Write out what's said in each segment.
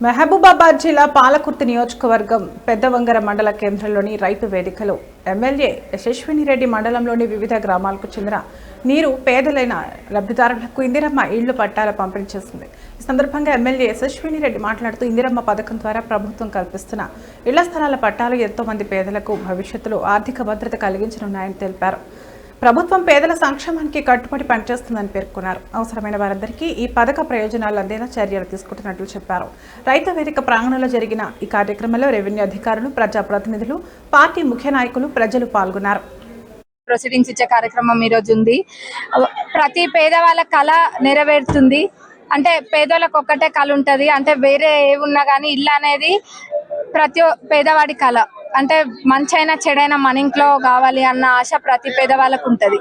మహబూబాబాద్ జిల్లా పాలకుర్తి నియోజకవర్గం పెద్దవంగర మండల కేంద్రంలోని రైతు వేదికలో ఎమ్మెల్యే యశస్విని రెడ్డి మండలంలోని వివిధ గ్రామాలకు చెందిన నీరు పేదలైన లబ్ధిదారులకు ఇందిరమ్మ ఇళ్ళు పట్టాల పంపిణీ చేసింది ఈ సందర్భంగా ఎమ్మెల్యే యశస్విని రెడ్డి మాట్లాడుతూ ఇందిరమ్మ పథకం ద్వారా ప్రభుత్వం కల్పిస్తున్న ఇళ్ళ స్థలాల పట్టాలు ఎంతో మంది పేదలకు భవిష్యత్తులో ఆర్థిక భద్రత కలిగించనున్నాయని తెలిపారు. ప్రభుత్వం పేదల సంక్షేమానికి కట్టుబడి పనిచేస్తుందని పేర్కొన్నారు. అవసరమైన వారందరికీ ఈ పథక ప్రయోజనాలు అందేలా చర్యలు తీసుకుంటున్నట్లు చెప్పారు. రైతు వేదిక ప్రాంగణంలో జరిగిన ఈ కార్యక్రమంలో రెవెన్యూ అధికారులు ప్రజాప్రతినిధులు పార్టీ ముఖ్య నాయకులు ప్రజలు పాల్గొన్నారు. ప్రొసీడింగ్స్ ఇచ్చే కార్యక్రమం ఈరోజు ఉంది. ప్రతి పేదవాళ్ళ కళ నెరవేరుతుంది. అంటే పేదోళ్ళకి ఒక్కటే కళ ఉంటుంది. అంటే వేరే ఏ ఉన్నా కానీ ఇల్లు అనేది ప్రతి పేదవాడి కళ. అంటే మంచైనా చెడైనా మన ఇంట్లో కావాలి అన్న ఆశ ప్రతి పేదవాళ్ళకు ఉంటుంది.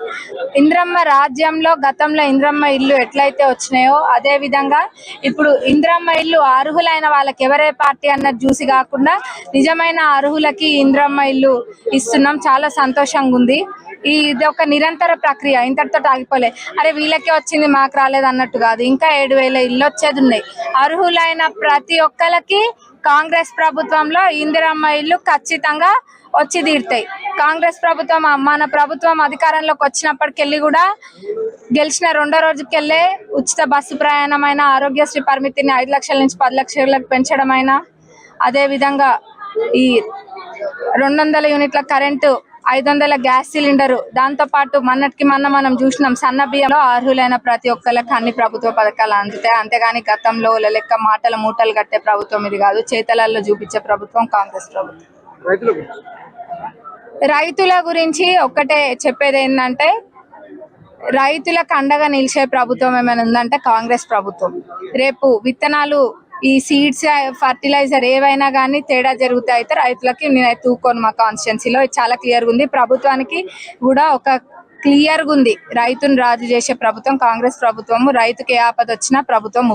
ఇంద్రమ్మ రాజ్యంలో గతంలో ఇంద్రమ్మ ఇల్లు ఎట్లయితే వచ్చినాయో అదే విధంగా ఇప్పుడు ఇంద్రమ్మ ఇల్లు అర్హులైన వాళ్ళకి ఎవరే పార్టీ అన్నది చూసి కాకుండా నిజమైన అర్హులకి ఇంద్రమ్మ ఇల్లు ఇస్తున్నాం. చాలా సంతోషంగా ఉంది ఈ ఇది ఒక నిరంతర ప్రక్రియ. ఇంతటితో ఆగిపోలే. అరే వీళ్ళకే వచ్చింది మాకు రాలేదు అన్నట్టు కాదు. ఇంకా ఏడు వేల ఇల్లు వచ్చేది ఉన్నాయి. అర్హులైన ప్రతి ఒక్కరికి కాంగ్రెస్ ప్రభుత్వంలో ఇందిరమ్మ ఇల్లు ఖచ్చితంగా వచ్చి తీరుతాయి. కాంగ్రెస్ ప్రభుత్వం మన ప్రభుత్వం అధికారంలోకి వచ్చినప్పటికెళ్ళి కూడా గెలిచిన రెండో రోజుకెళ్ళే ఉచిత బస్సు ప్రయాణమైన ఆరోగ్యశ్రీ పరిమితిని ఐదు లక్షల నుంచి పది లక్షలకు పెంచడం అదే విధంగా ఈ రెండు వందల యూనిట్ల కరెంటు ఐదు వందల గ్యాస్ సిలిండరు. దాంతో పాటు మొన్నటికి మొన్న మనం చూసినాం సన్న బియ్యంలో అర్హులైన ప్రతి ఒక్కరికి అన్ని ప్రభుత్వ పథకాలు అందుతాయి. అంతేగాని గతంలో లెక్క మాటల మూటలు కట్టే ప్రభుత్వం ఇది కాదు చేతలలో చూపించే ప్రభుత్వం కాంగ్రెస్ ప్రభుత్వం. రైతుల గురించి ఒక్కటే చెప్పేది ఏంటంటే రైతులకు అండగా నిలిచే ప్రభుత్వం ఏమైనా ఉందంటే కాంగ్రెస్ ప్రభుత్వం. రేపు విత్తనాలు ఈ సీడ్స్ ఫర్టిలైజర్ ఏవైనా కానీ తేడా జరుగుతాయి అయితే రైతులకి నేను తూకోను మా కాన్స్టిట్యున్సీలో చాలా క్లియర్గా ఉంది. ప్రభుత్వానికి కూడా ఒక క్లియర్గా ఉంది. రైతును రాజు చేసే ప్రభుత్వం కాంగ్రెస్ ప్రభుత్వము రైతుకి ఏ ఆపద వచ్చినా ప్రభుత్వం